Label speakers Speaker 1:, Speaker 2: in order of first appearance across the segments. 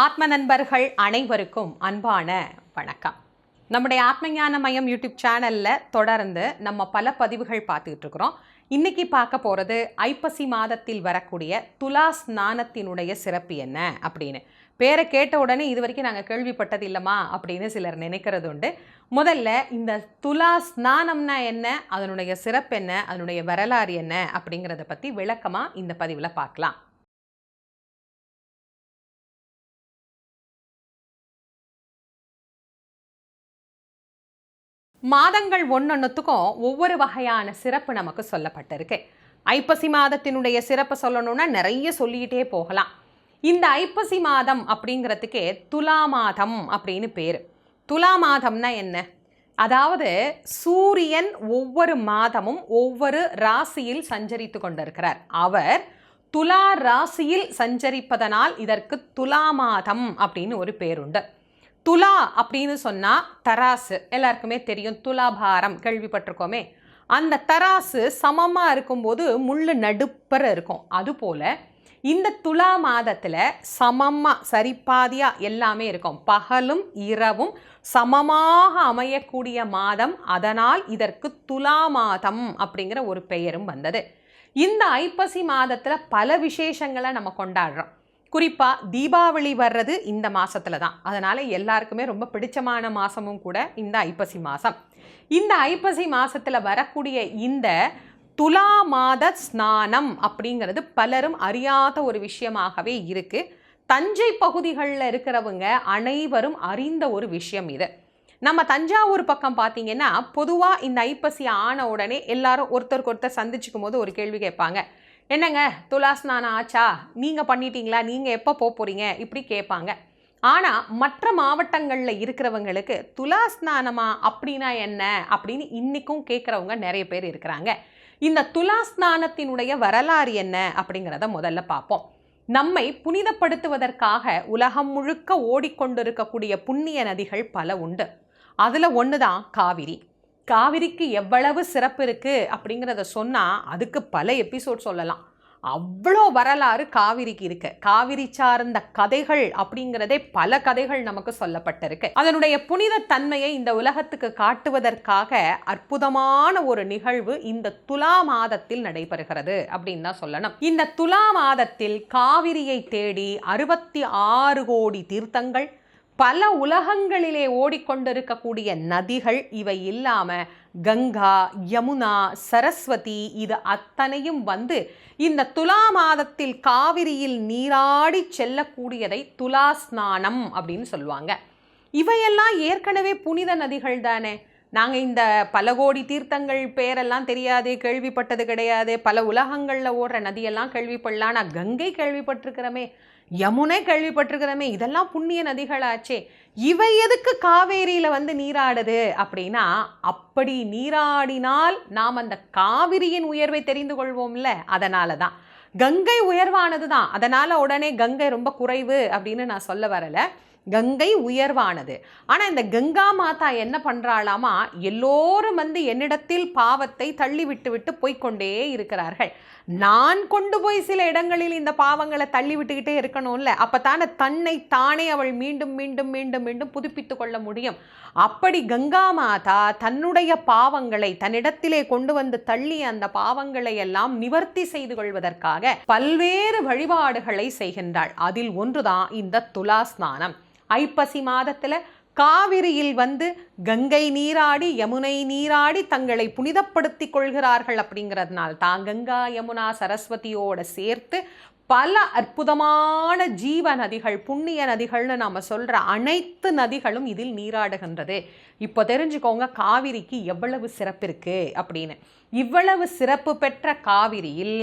Speaker 1: ஆத்ம நண்பர்கள் அனைவருக்கும் அன்பான வணக்கம். நம்முடைய ஆத்மஞான மயம் யூடியூப் சேனலில் தொடர்ந்து நம்ம பல பதிவுகள் பார்த்துக்கிட்டு இருக்கிறோம். இன்னைக்கு பார்க்க போகிறது ஐப்பசி மாதத்தில் வரக்கூடிய துலா ஸ்நானத்தினுடைய சிறப்பு என்ன அப்படின்னு. பேரை கேட்ட உடனே இது வரைக்கும் நாங்கள் கேள்விப்பட்டது இல்லைம்மா அப்படின்னு சிலர் நினைக்கிறது உண்டு. முதல்ல இந்த துலா ஸ்நானம்னா என்ன அதனுடைய சிறப்பு என்ன அதனுடைய வரலாறு என்ன அப்படிங்கிறத பற்றி விளக்கமாக இந்த பதிவில் பார்க்கலாம். மாதங்கள் ஒன்னொன்னுத்துக்கும் ஒவ்வொரு வகையான சிறப்பு நமக்கு சொல்லப்பட்டிருக்கு. ஐப்பசி மாதத்தினுடைய சிறப்பு சொல்லணும்னா நிறைய சொல்லிக்கிட்டே போகலாம். இந்த ஐப்பசி மாதம் அப்படிங்கிறதுக்கே துலா மாதம் அப்படின்னு பேர். துலா மாதம்னா என்ன? அதாவது சூரியன் ஒவ்வொரு மாதமும் ஒவ்வொரு ராசியில் சஞ்சரித்து கொண்டிருக்கிறார். அவர் துலா ராசியில் சஞ்சரிப்பதனால் இதற்கு துலா மாதம் அப்படின்னு ஒரு பேருண்டு. துலா அப்படின்னு சொன்னால் தராசு. எல்லாருக்குமே தெரியும். துலாபாரம் கேள்விப்பட்டிருக்கோமே. அந்த தராசு சமமாக இருக்கும்போது முள் நடுப்பற இருக்கும். அதுபோல் இந்த துலா மாதத்தில் சமமாக சரிப்பாதியாக எல்லாமே இருக்கும். பகலும் இரவும் சமமாக அமையக்கூடிய மாதம். அதனால் இதற்கு துலா மாதம் அப்படிங்கிற ஒரு பெயரும் வந்தது. இந்த ஐப்பசி மாதத்தில் பல விசேஷங்களை நம்ம கொண்டாடுறோம். குறிப்பாக தீபாவளி வர்றது இந்த மாதத்தில் தான். அதனால் எல்லாருக்குமே ரொம்ப பிடிச்சமான மாதமும் கூட இந்த ஐப்பசி மாதம் இந்த ஐப்பசி மாதத்தில் வரக்கூடிய இந்த துலா மாத ஸ்நானம் அப்படிங்கிறது பலரும் அறியாத ஒரு விஷயமாகவே இருக்குது தஞ்சை பகுதிகளில் இருக்கிறவங்க அனைவரும் அறிந்த ஒரு விஷயம் இது. நம்ம தஞ்சாவூர் பக்கம் பார்த்தீங்கன்னா பொதுவாக இந்த ஐப்பசி ஆன உடனே எல்லாரும் ஒருத்தருக்கு ஒருத்தர் சந்திச்சுக்கும் போது ஒரு கேள்வி கேட்பாங்க. என்னங்க துலாஸ்நானம் ஆச்சா? நீங்கள் பண்ணிட்டீங்களா? நீங்கள் எப்போ போக போகிறீங்க இப்படி கேட்பாங்க. ஆனால் மற்ற மாவட்டங்களில் இருக்கிறவங்களுக்கு துலாஸ்நானமா அப்படின்னா என்ன? அப்படின்னு இன்றைக்கும் கேட்குறவங்க நிறைய பேர் இருக்கிறாங்க. இந்த துலா ஸ்நானத்தினுடைய வரலாறு என்ன? அப்படிங்கிறத முதல்ல பார்ப்போம். நம்மை புனிதப்படுத்துவதற்காக உலகம் முழுக்க ஓடிக்கொண்டிருக்கக்கூடிய புண்ணிய நதிகள் பல உண்டு. அதில் ஒன்று தான் காவிரி. காவிரிக்கு எவ்வளவு சிறப்பு இருக்குது அப்படிங்கிறத சொன்னால் அதுக்கு பல எபிசோட் சொல்லலாம். அவ்வளோ வரலாறு காவிரிக்கு இருக்கு. காவிரி சார்ந்த கதைகள் அப்படிங்கிறதே பல கதைகள் நமக்கு சொல்லப்பட்டிருக்கு. அதனுடைய புனித தன்மையை இந்த உலகத்துக்கு காட்டுவதற்காக அற்புதமான ஒரு நிகழ்வு இந்த துலா மாதத்தில் நடைபெறுகிறது அப்படின்னு தான் சொல்லணும். இந்த துலா மாதத்தில் காவிரியை தேடி அறுபத்தி ஆறு கோடி தீர்த்தங்கள் பல உலகங்களிலே ஓடிக்கொண்டிருக்கக்கூடிய நதிகள் இவை இல்லாமல் கங்கா யமுனா சரஸ்வதி இது அத்தனையும் வந்து இந்த துலா மாதத்தில் காவிரியில் நீராடி செல்லக்கூடியதை துலா ஸ்நானம் அப்படின்னு சொல்லுவாங்க. இவையெல்லாம் ஏற்கனவே புனித நதிகள் தானே. நாங்கள் இந்த பல கோடி தீர்த்தங்கள் பேரெல்லாம் தெரியாது கேள்விப்பட்டது கிடையாது. பல உலகங்களில் ஓடுற நதியெல்லாம் கேள்விப்படலாம். நான் கங்கை கேள்விப்பட்டிருக்கிறோமே. யமுனை கேள்விப்பட்டிருக்கிறமே இதெல்லாம் புண்ணிய நதிகளாச்சே. இவை எதுக்கு காவேரியில் வந்து நீராடுது அப்படின்னா அப்படி நீராடினால் நாம் அந்த காவிரியின் உயர்வை தெரிந்து கொள்வோம்ல அதனால தான் கங்கை உயர்வானது தான் அதனால் உடனே கங்கை ரொம்ப குறைவு அப்படின்னு நான் சொல்ல வரலை. கங்கை உயர்வானது. ஆனால் இந்த கங்கா மாதா என்ன பண்ணுறாளாமா எல்லோரும் வந்து என்னிடத்தில் பாவத்தை தள்ளி விட்டு விட்டு போய்க்கொண்டே இருக்கிறார்கள். நான் கொண்டு போய் சில இடங்களில் இந்த பாவங்களை தள்ளி விட்டுக்கிட்டே இருக்கணும்ல அப்போ தானே தன்னை தானே அவள் மீண்டும் மீண்டும் மீண்டும் மீண்டும் புதுப்பித்து கொள்ள முடியும். அப்படி கங்கா மாதா தன்னுடைய பாவங்களை தன்னிடத்திலே கொண்டு வந்து தள்ளி அந்த பாவங்களை எல்லாம் நிவர்த்தி செய்து கொள்வதற்காக பல்வேறு வழிபாடுகளை செய்கின்றாள். அதில் ஒன்றுதான் இந்த துலா ஸ்நானம் ஐப்பசி மாதத்தில் காவிரியில் வந்து கங்கை நீராடி யமுனை நீராடி தங்களை புனிதப்படுத்தி கொள்கிறார்கள் அப்படிங்கிறதுனால தான் கங்கா யமுனா சரஸ்வதியோட சேர்த்து பல அற்புதமான ஜீவ நதிகள் புண்ணிய நதிகள்னு நாம் சொல்கிற அனைத்து நதிகளும் இதில் நீராடுகின்றது. இப்போ தெரிஞ்சுக்கோங்க காவிரிக்கு எவ்வளவு சிறப்பு இருக்குது அப்படின்னு. இவ்வளவு சிறப்பு பெற்ற காவிரியில்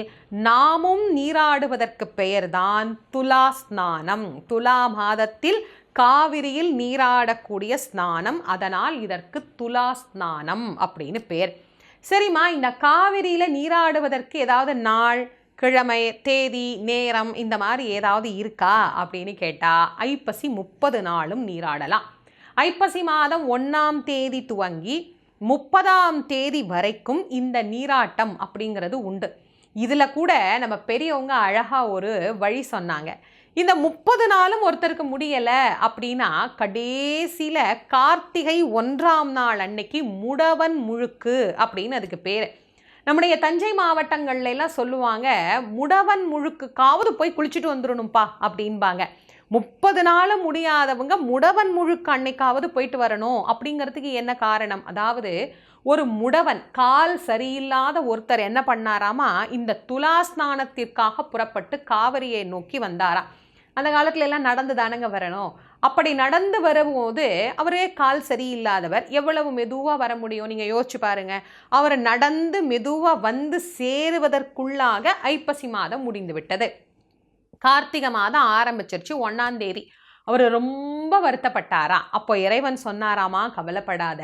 Speaker 1: நாமும் நீராடுவதற்கு பெயர்தான் துலா ஸ்நானம். துலா மாதத்தில் காவிரியில் நீராடக்கூடிய ஸ்நானம் அதனால் இதற்கு துலா ஸ்நானம் அப்படின்னு பேர். சரிம்மா இந்த காவிரியில் நீராடுவதற்கு ஏதாவது நாள் கிழமை தேதி நேரம் இந்த மாதிரி ஏதாவது இருக்கா அப்படின்னு கேட்டால் ஐப்பசி முப்பது நாளும் நீராடலாம். ஐப்பசி மாதம் ஒன்றாம் தேதி துவங்கி முப்பதாம் தேதி வரைக்கும் இந்த நீராட்டம் அப்படிங்கிறது உண்டு. இதில் கூட நம்ம பெரியவங்க அழகாக ஒரு வழி சொன்னாங்க. இந்த முப்பது நாளும் ஒருத்தருக்கு முடியலை அப்படின்னா கடைசியில் கார்த்திகை ஒன்றாம் நாள் அன்னைக்கு முடவன் முழுக்கு அப்படின்னு அதுக்கு பேர். நம்முடைய தஞ்சை மாவட்டங்கள்ல எல்லாம் சொல்லுவாங்க முடவன் முழுக்குக்காவது போய் குளிச்சுட்டு வந்துடணும்ப்பா அப்படின்பாங்க முப்பது நாளும் முடியாதவங்க முடவன் முழுக்க அன்னைக்காவது போயிட்டு வரணும் அப்படிங்கிறதுக்கு என்ன காரணம்? அதாவது ஒரு முடவன் கால் சரியில்லாத ஒருத்தர் என்ன பண்ணாராமா இந்த துலாஸ்நானத்திற்காக புறப்பட்டு காவிரியை நோக்கி வந்தாராம். அந்த காலத்துல எல்லாம் நடந்து தானங்க வரணும்? அப்படி நடந்து வரும்போது அவரே கால் சரியில்லாதவர். எவ்வளவு மெதுவாக வர முடியும்? நீங்கள் யோசிச்சு பாருங்கள் அவர் நடந்து மெதுவாக வந்து சேருவதற்குள்ளாக ஐப்பசி மாதம் முடிந்து விட்டது. கார்த்திகை மாதம் ஆரம்பிச்சிருச்சு. ஒன்றாந்தேதி அவர் ரொம்ப வருத்தப்பட்டாராம். அப்போ இறைவன் சொன்னாராமா? கவலைப்படாத.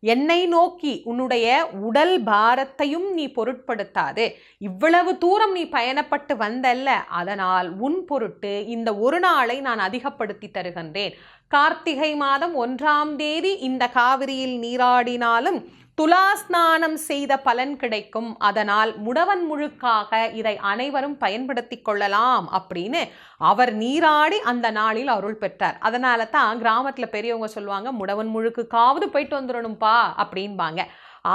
Speaker 1: என்னை நோக்கி உன்னுடைய உடல் பாரத்தையும் நீ பொருட்படுத்தாது. இவ்வளவு தூரம் நீ பயணப்பட்டு வந்தல்ல அதனால் உன் பொருட்டு இந்த ஒரு நாளை நான் அதிகப்படுத்தி தருகின்றேன். கார்த்திகை மாதம் ஒன்றாம் தேதி இந்த காவிரியில் நீராடினாலும் துலா ஸ்நானம் செய்த பலன் கிடைக்கும். அதனால் முடவன் முழுக்காக இதை அனைவரும் பயன்படுத்தி கொள்ளலாம் அப்படின்னு அவர் நீராடி அந்த நாளில் அருள் பெற்றார். அதனால தான் கிராமத்தில் பெரியவங்க சொல்லுவாங்க முடவன் முழுக்குக்காவது போயிட்டு வந்துடணும்ப்பா அப்படின்பாங்க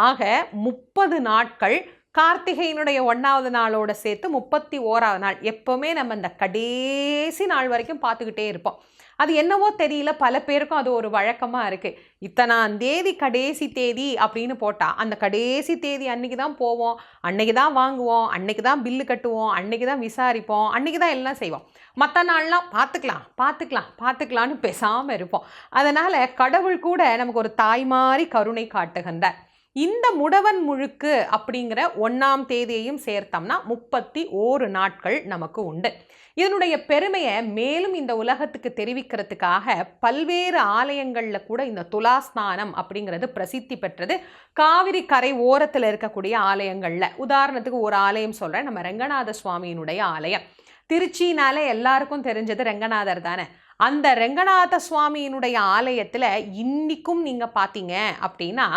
Speaker 1: ஆக முப்பது நாட்கள் கார்த்திகையினுடைய ஒன்றாவது நாளோட சேர்த்து முப்பத்தி ஓராவது நாள் எப்போவுமே நம்ம இந்த கடைசி நாள் வரைக்கும் பார்த்துக்கிட்டே இருப்போம். அது என்னவோ தெரியல பல பேருக்கும் அது ஒரு வழக்கமாக இருக்குது இத்தனாம் தேதி கடைசி தேதி அப்படின்னு போட்டால் அந்த கடைசி தேதி அன்னைக்கு தான் போவோம் அன்னைக்கு தான் வாங்குவோம் அன்னைக்கு தான் பில்லு கட்டுவோம் அன்னைக்கு தான் விசாரிப்போம் அன்னைக்கு தான் எல்லாம் செய்வோம். மற்ற நாள்லாம் பார்த்துக்கலாம் பார்த்துக்கலாம் பார்த்துக்கலான்னு பேசாமல் இருப்போம். அதனால் கடவுள் கூட நமக்கு ஒரு தாய் மாதிரி கருணை காட்டுகின்றார். இந்த முடவன் முழுக்கு அப்படிங்கிற ஒன்றாம் தேதியையும் சேர்த்தோம்னா முப்பத்தி ஓரு நாட்கள் நமக்கு உண்டு. இதனுடைய பெருமையை மேலும் இந்த உலகத்துக்கு தெரிவிக்கிறதுக்காக பல்வேறு ஆலயங்களில் கூட இந்த துலாஸ்நானம் அப்படிங்கிறது பிரசித்தி பெற்றது. காவிரி கரை ஓரத்தில் இருக்கக்கூடிய ஆலயங்களில். உதாரணத்துக்கு ஒரு ஆலயம் சொல்கிறேன் நம்ம ரெங்கநாத சுவாமியினுடைய ஆலயம். திருச்சினாலே எல்லாருக்கும் தெரிஞ்சது ரெங்கநாதர் தானே. அந்த ரெங்கநாத சுவாமியினுடைய ஆலயத்தில் இன்றைக்கும் நீங்கள் பார்த்தீங்க அப்படின்னா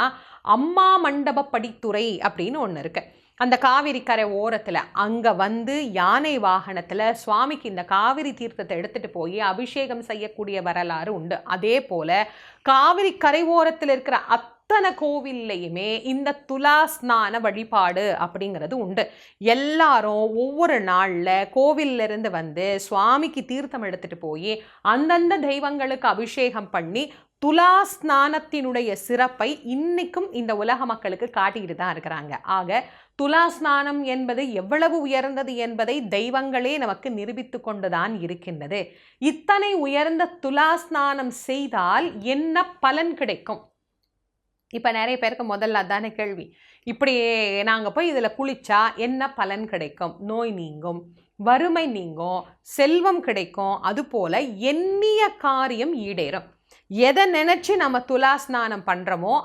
Speaker 1: அம்மா மண்டப படித்துறை அப்படின்னு ஒன்று இருக்குது அந்த காவிரி கரை ஓரத்தில் அங்கே வந்து யானை வாகனத்தில் சுவாமிக்கு இந்த காவிரி தீர்த்தத்தை எடுத்துகிட்டு போய் அபிஷேகம் செய்யக்கூடிய வரலாறு உண்டு. அதே போல் காவிரி கரை ஓரத்தில் இருக்கிற அத்தனை கோவில்லையுமே இந்த துலா ஸ்நான வழிபாடு அப்படிங்கிறது உண்டு. எல்லாரும் ஒவ்வொரு நாளில் கோவில்ல இருந்து வந்து சுவாமிக்கு தீர்த்தம் எடுத்துகிட்டு போய் அந்தந்த தெய்வங்களுக்கு அபிஷேகம் பண்ணி துலா ஸ்நானத்தினுடைய சிறப்பை இன்னைக்கும் இந்த உலக மக்களுக்கு காட்டிக்கிட்டு தான் இருக்கிறாங்க. ஆக துலா ஸ்நானம் என்பது எவ்வளவு உயர்ந்தது என்பதை தெய்வங்களே நமக்கு நிரூபித்து கொண்டுதான் இருக்கின்றது. இத்தனை உயர்ந்த துலா ஸ்நானம் செய்தால் என்ன பலன் கிடைக்கும்? இப்போ நிறைய பேருக்கு முதல்ல அதானே கேள்வி. இப்படி நாங்கள் போய் இதில் குளிச்சா என்ன பலன் கிடைக்கும்? நோய் நீங்கும் வறுமை நீங்கும் செல்வம் கிடைக்கும் அதுபோல் எண்ணிய காரியம் ஈடேறும். எதை நினச்சி நம்ம துலா ஸ்நானம்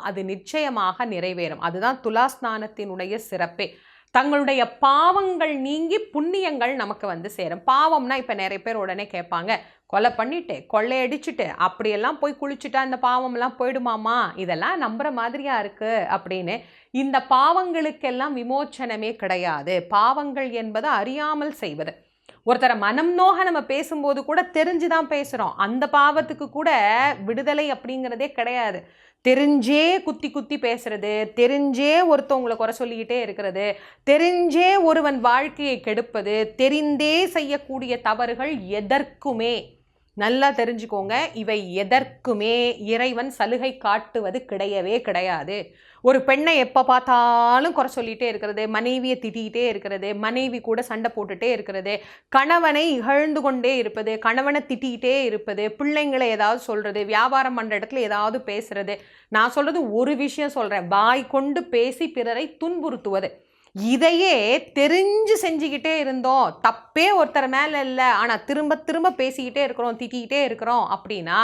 Speaker 1: அது நிச்சயமாக நிறைவேறும். அதுதான் துலாஸ்நானத்தினுடைய சிறப்பே. தங்களுடைய பாவங்கள் நீங்கி புண்ணியங்கள் நமக்கு வந்து சேரும். பாவம்னா இப்போ நிறைய பேர் உடனே கேட்பாங்க கொலை பண்ணிட்டு கொள்ளையடிச்சுட்டு அப்படியெல்லாம் போய் குளிச்சுட்டா இந்த பாவம்லாம் போயிடுமாமா இதெல்லாம் நம்புகிற மாதிரியா இருக்குது அப்படின்னு இந்த பாவங்களுக்கெல்லாம் விமோச்சனமே கிடையாது. பாவங்கள் என்பது அறியாமல் செய்வது. ஒருத்தரை மனம் நோக நம்ம பேசும்போது கூட தெரிஞ்சு தான் பேசுகிறோம் அந்த பாவத்துக்கு கூட விடுதலை அப்படிங்கிறதே கிடையாது. தெரிஞ்சே குத்தி குத்தி பேசுறது தெரிஞ்சே ஒருத்தவங்களை குறை சொல்லிக்கிட்டே இருக்கிறது தெரிஞ்சே ஒருவன் வாழ்க்கையை கெடுப்பது தெரிந்தே செய்யக்கூடிய தவறுகள் எதற்குமே. நல்லா தெரிஞ்சுக்கோங்க. இவை எதற்குமே இறைவன் சலுகை காட்டுவது கிடையவே கிடையாது. ஒரு பெண்ணை எப்போ பார்த்தாலும் குறை சொல்லிகிட்டே இருக்கிறது மனைவியை திட்டிகிட்டே இருக்கிறது மனைவி கூட சண்டை போட்டுகிட்டே இருக்கிறது கணவனை இகழ்ந்து கொண்டே இருப்பது கணவனை திட்டிகிட்டே இருப்பது பிள்ளைங்களை ஏதாவது சொல்கிறது வியாபாரம் பண்ணுற இடத்துல ஏதாவது பேசுறது. நான் சொல்கிறது ஒரு விஷயம் சொல்கிறேன் வாய் கொண்டு பேசி பிறரை துன்புறுத்துவது. இதையே தெரிஞ்சு செஞ்சுக்கிட்டே இருந்தோம். தப்பே ஒருத்தர் மேலே இல்லை. ஆனால் திரும்ப திரும்ப பேசிக்கிட்டே இருக்கிறோம் திட்டிக்கிட்டே இருக்கிறோம் அப்படின்னா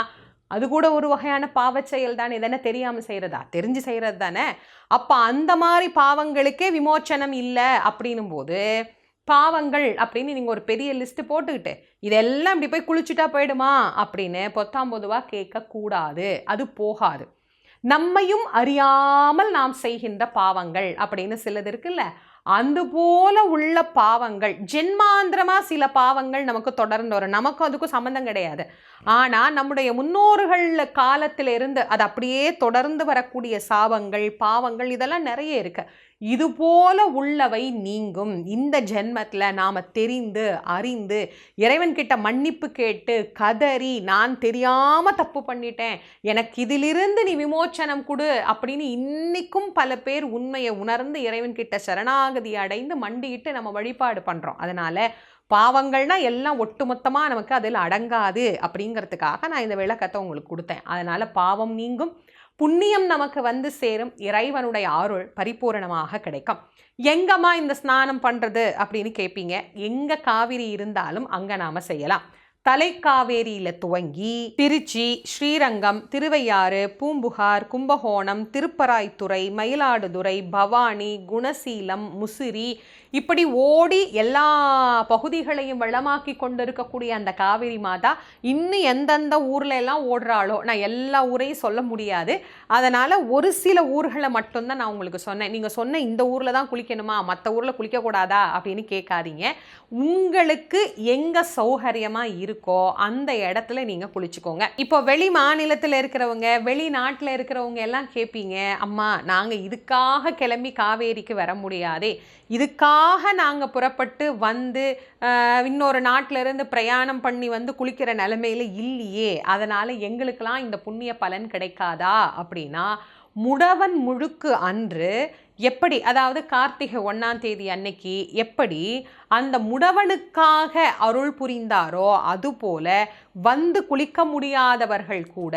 Speaker 1: அது கூட ஒரு வகையான பாவச் செயல் தானே இதென்ன தெரியாமல் செய்கிறதா தெரிஞ்சு செய்கிறது தானே. அப்போ அந்த மாதிரி பாவங்களுக்கே விமோச்சனம் இல்லை அப்படின்னும் போது பாவங்கள் அப்படின்னு நீங்கள் ஒரு பெரிய லிஸ்ட்டு போட்டுக்கிட்டு இதெல்லாம் இப்படி போய் குளிச்சுட்டா போயிடுமா? அப்படின்னு பொத்தாம் பொதுவாக கேட்கக்கூடாது அது போகாது. நம்மையும் அறியாமல் நாம் செய்கின்ற பாவங்கள் அப்படின்னு சிலது இருக்குல்ல. அந்த போல உள்ள பாவங்கள் ஜென்மாந்திரமா சில பாவங்கள் நமக்கு தொடர்ந்து வரும். நமக்கும் அதுக்கும் சம்மந்தம் கிடையாது. ஆனா நம்முடைய முன்னோர்கள் காலத்துல இருந்து அது அப்படியே தொடர்ந்து வரக்கூடிய சாபங்கள் பாவங்கள் இதெல்லாம் நிறைய இருக்கு. இது போல உள்ளவை நீங்கும். இந்த ஜென்மத்தில் நாம் தெரிந்து அறிந்து இறைவன்கிட்ட மன்னிப்பு கேட்டு கதறி நான் தெரியாமல் தப்பு பண்ணிட்டேன் எனக்கு இதிலிருந்து நீ விமோச்சனம் கொடு அப்படின்னு இன்னைக்கும் பல பேர் உண்மையை உணர்ந்து இறைவன்கிட்ட சரணாகதி அடைந்து மண்டியிட்டு நம்ம வழிபாடு பண்ணுறோம் அதனால் பாவங்கள்னா எல்லாம் ஒட்டுமொத்தமாக நமக்கு அதில் அடங்காது அப்படிங்கிறதுக்காக நான் இந்த விளக்கத்தை உங்களுக்கு கொடுத்தேன். அதனால் பாவம் நீங்கும் புண்ணியம் நமக்கு வந்து சேரும் இறைவனுடைய அருள் பரிபூரணமாக கிடைக்கும். எங்கம்மா இந்த ஸ்நானம் பண்ணுறது அப்படின்னு கேட்பீங்க எங்கே காவிரி இருந்தாலும் அங்கே நாம் செய்யலாம். தலைக்காவேரியில் துவங்கி திருச்சி ஸ்ரீரங்கம் திருவையாறு பூம்புகார் கும்பகோணம் திருப்பராய்த்துறை மயிலாடுதுறை பவானி குணசீலம் முசிறி இப்படி ஓடி எல்லா பகுதிகளையும் வளமாக்கி கொண்டிருக்கக்கூடிய அந்த காவேரி மாதா இன்னும் எந்தெந்த ஊர்ல எல்லாம் ஓடுறாளோ நான் எல்லா ஊரையும் சொல்ல முடியாது. அதனால் ஒரு சில ஊர்களை மட்டும்தான் நான் உங்களுக்கு சொன்னேன். நீங்கள் சொன்ன இந்த ஊரில் தான் குளிக்கணுமா மற்ற ஊரில் குளிக்கக்கூடாதா அப்படின்னு கேட்காதீங்க. உங்களுக்கு எங்கே சௌகரியமாக இருக்கோ அந்த இடத்துல நீங்கள் குளிச்சுக்கோங்க. இப்போ வெளி மாநிலத்தில் இருக்கிறவங்க வெளிநாட்டில் இருக்கிறவங்க எல்லாம் கேட்பீங்க அம்மா நாங்கள் இதுக்காக கிளம்பி காவேரிக்கு வர முடியாதே. இதுக்காக நாங்கள் புறப்பட்டு வந்து இன்னொரு நாட்டிலேருந்து பிரயாணம் பண்ணி வந்து குளிக்கிற நிலமையில இல்லையே. அதனால் எங்களுக்கெல்லாம் இந்த புண்ணிய பலன் கிடைக்காதா? அப்படின்னா முடவன் முழுக்கு அன்று எப்படி அதாவது கார்த்திகை ஒன்றாம் தேதி அன்னைக்கு எப்படி அந்த முடவனுக்காக அருள் புரிந்தாரோ அதுபோல வந்து குளிக்க முடியாதவர்கள் கூட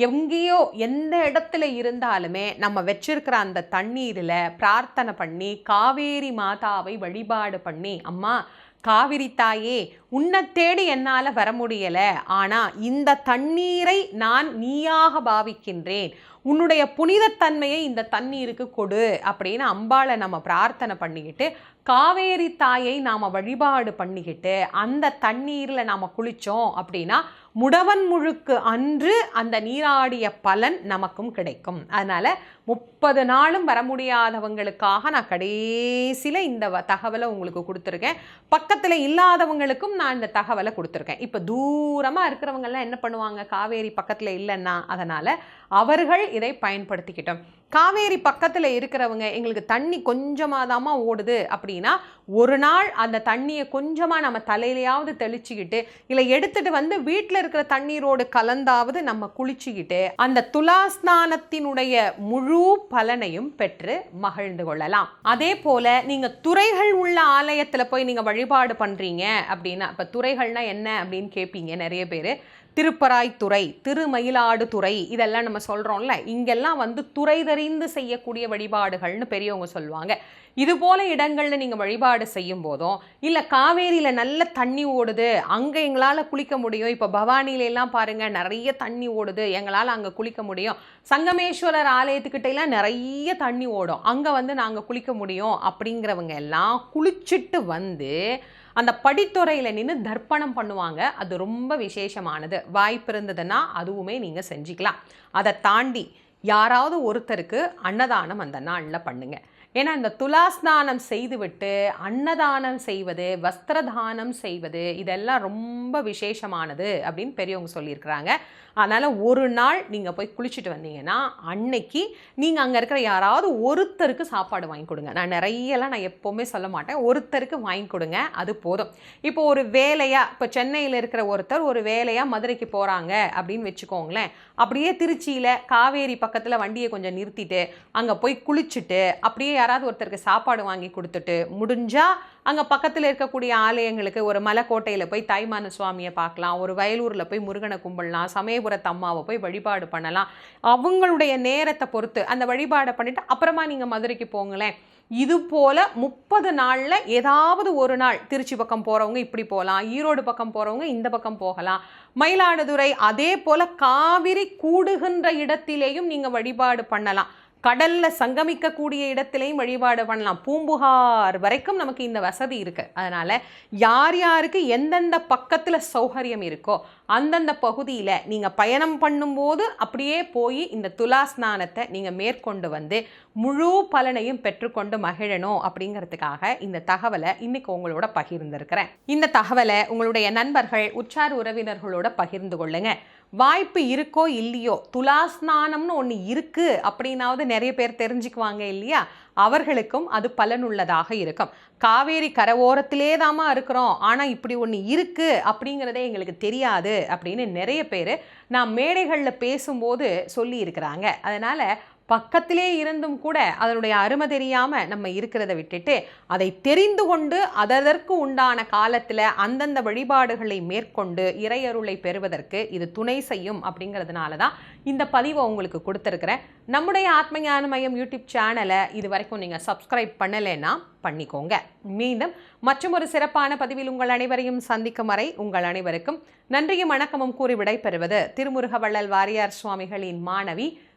Speaker 1: எங்கேயோ எந்த இடத்துல இருந்தாலுமே நம்ம வச்சிருக்கிற அந்த தண்ணீரில் பிரார்த்தனை பண்ணி காவேரி மாதாவை வழிபாடு பண்ணி அம்மா காவிரி தாயே உன்னை தேடி என்னால் வர முடியலை. ஆனால் இந்த தண்ணீரை நான் நீயாக பாவிக்கின்றேன். உன்னுடைய புனிதத்தன்மையை இந்த தண்ணீருக்கு கொடு அப்படின்னு அம்பாளை நம்ம பிரார்த்தனை பண்ணிக்கிட்டு காவேரி தாயை நாம் வழிபாடு பண்ணிக்கிட்டு அந்த தண்ணீரில் நாம் குளித்தோம் அப்படின்னா முடவன் முழுக்கு அன்று அந்த நீராடிய பலன் நமக்கும் கிடைக்கும். அதனால் முப்பது நாளும் வர முடியாதவங்களுக்காக நான் கடைசியில் இந்த தகவலை உங்களுக்கு கொடுத்துருக்கேன். பக்கத்தில் இல்லாதவங்களுக்கும் நான் இந்த தகவலை கொடுத்துருக்கேன். இப்போ தூரமாக இருக்கிறவங்கெல்லாம் என்ன பண்ணுவாங்க? காவேரி பக்கத்தில் இல்லைன்னா அதனால் அவர்கள் இதை பயன்படுத்திக்கிட்டோம். காவேரி பக்கத்தில் இருக்கிறவங்க எங்களுக்கு தண்ணி கொஞ்சமாக தாமா ஓடுது அப்படின்னா ஒரு நாள் அந்த தண்ணியை கொஞ்சமாக நம்ம தலையிலையாவது தெளிச்சுக்கிட்டு இல்லை எடுத்துகிட்டு வந்து வீட்டில் இருக்கிற தண்ணீரோடு கலந்தாவது நம்ம குளிச்சுக்கிட்டு அந்த துலாஸ்நானத்தினுடைய முழு முழு பலனையும் பெற்று மகிழ்ந்து கொள்ளலாம். அதே போல நீங்க துறைகள் உள்ள ஆலயத்துல போய் நீங்க வழிபாடு பண்றீங்க அப்படின்னா இப்ப துறைகள்னா என்ன அப்படின்னு கேட்பீங்க நிறைய பேர். திருப்பராய்த்துறை திருமயிலாடுதுறை இதெல்லாம் நம்ம சொல்கிறோம்ல இங்கெல்லாம் வந்து துறை தெரிந்து செய்யக்கூடிய வழிபாடுகள்னு பெரியவங்க சொல்லுவாங்க. இது போல இடங்களில் நீங்கள் வழிபாடு செய்யும் போதும் இல்லை காவேரியில் நல்ல தண்ணி ஓடுது அங்கே எங்களால் குளிக்க முடியும். இப்போ பவானிலெல்லாம் பாருங்கள் நிறைய தண்ணி ஓடுது எங்களால் அங்கே குளிக்க முடியும். சங்கமேஸ்வரர் ஆலயத்துக்கிட்டெல்லாம் நிறைய தண்ணி ஓடும். அங்கே வந்து நாங்கள் குளிக்க முடியும் அப்படிங்கிறவங்க எல்லாம் குளிச்சுட்டு வந்து அந்த படித்துறையில் நின்று தர்ப்பணம் பண்ணுவாங்க. அது ரொம்ப விசேஷமானது. வாய்ப்பு இருந்ததுன்னா அதுவுமே நீங்கள் செஞ்சுக்கலாம். அதை தாண்டி யாராவது ஒருத்தருக்கு அன்னதானம் அந்த நாளில் பண்ணுங்க. ஏன்னா இந்த துலாஸ்நானம் செய்துவிட்டு அன்னதானம் செய்வது வஸ்திரதானம் செய்வது இதெல்லாம் ரொம்ப விசேஷமானது அப்படின்னு பெரியவங்க சொல்லியிருக்கிறாங்க. அதனால் ஒரு நாள் நீங்கள் போய் குளிச்சுட்டு வந்தீங்கன்னா அன்னைக்கு நீங்கள் அங்கே இருக்கிற யாராவது ஒருத்தருக்கு சாப்பாடு வாங்கி கொடுங்க. நான் நிறையலாம் நான் எப்போவுமே சொல்ல மாட்டேன். ஒருத்தருக்கு வாங்கி கொடுங்க அது போதும். இப்போ ஒரு வேலையாக இப்போ சென்னையில் இருக்கிற ஒருத்தர் ஒரு வேலையாக மதுரைக்கு போகிறாங்க அப்படின்னு வச்சுக்கோங்களேன். அப்படியே திருச்சியில் காவேரி பக்கத்தில் வண்டியை கொஞ்சம் நிறுத்திட்டு அங்கே போய் குளிச்சுட்டு அப்படியே யாராவது ஒருத்தருக்கு சாப்பாடு வாங்கி கொடுத்துட்டு முடிஞ்சால் அங்கே பக்கத்தில் இருக்கக்கூடிய ஆலயங்களுக்கு ஒரு மலைக்கோட்டையில் போய் தாய்மான சுவாமியை பார்க்கலாம். ஒரு வயலூரில் போய் முருகனை கும்பிடலாம். சமயபுரத்து அம்மாவை போய் வழிபாடு பண்ணலாம். அவங்களுடைய நேரத்தை பொறுத்து அந்த வழிபாடை பண்ணிவிட்டு அப்புறமா நீங்கள் மதுரைக்கு போங்களேன். இது போல் முப்பது நாளில் ஏதாவது ஒரு நாள் திருச்சி பக்கம் போகிறவங்க இப்படி போகலாம் ஈரோடு பக்கம் போகிறவங்க இந்த பக்கம் போகலாம். மயிலாடுதுறை அதே போல் காவிரி கூடுகின்ற இடத்திலேயும் நீங்கள் வழிபாடு பண்ணலாம். கடலில் சங்கமிக்கக்கூடிய இடத்திலையும் வழிபாடு பண்ணலாம். பூம்புகார் வரைக்கும் நமக்கு இந்த வசதி இருக்குது அதனால் யார் யாருக்கு எந்தெந்த பக்கத்தில் சௌகரியம் இருக்கோ அந்தந்த பகுதியில் நீங்கள் பயணம் பண்ணும்போது அப்படியே போய் இந்த துலா ஸ்நானத்தை நீங்கள் மேற்கொண்டு வந்து முழு பலனையும் பெற்றுக்கொண்டு மகிழணும் அப்படிங்கிறதுக்காக இந்த தகவலை இன்னைக்கு உங்களோட பகிர்ந்திருக்கிறேன். இந்த தகவலை உங்களுடைய நண்பர்கள் உற்றார் உறவினர்களோட பகிர்ந்து கொள்ளுங்கள் வாய்ப்பு இருக்கோ இல்லையோ துலாஸ்நானம்னு ஒன்று இருக்குது அப்படின்னாவது நிறைய பேர் தெரிஞ்சுக்குவாங்க இல்லையா? அவர்களுக்கும் அது பலனுள்ளதாக இருக்கும். காவேரி கரவோரத்திலே தாமா இருக்கிறோம். ஆனால் இப்படி ஒன்று இருக்குது அப்படிங்கிறதே எங்களுக்கு தெரியாது அப்படின்னு நிறைய பேர் நான் மேடைகளில் பேசும்போது சொல்லி இருக்கிறாங்க அதனால் பக்கத்திலே இருந்தும் கூட அதனுடைய அருமை தெரியாமல் நம்ம இருக்கிறத விட்டுட்டு அதை தெரிந்து கொண்டு அதற்கு உண்டான காலத்தில் அந்தந்த வழிபாடுகளை மேற்கொண்டு இறையருளை பெறுவதற்கு இது துணை செய்யும் அப்படிங்கிறதுனால தான் இந்த பதிவை உங்களுக்கு கொடுத்துருக்குறேன். நம்முடைய ஆத்ம ஞான மையம் யூடியூப் சேனலை இது வரைக்கும் நீங்கள் சப்ஸ்கிரைப் பண்ணலைன்னா பண்ணிக்கோங்க. மீண்டும் மற்றும் ஒரு சிறப்பான பதிவில் உங்கள் அனைவரையும் சந்திக்கும் வரை உங்கள் அனைவருக்கும் நன்றியும் வணக்கமும் கூறி விடைபெறுவது திருமுருக வள்ளல் வாரியார் சுவாமிகளின் மாணவி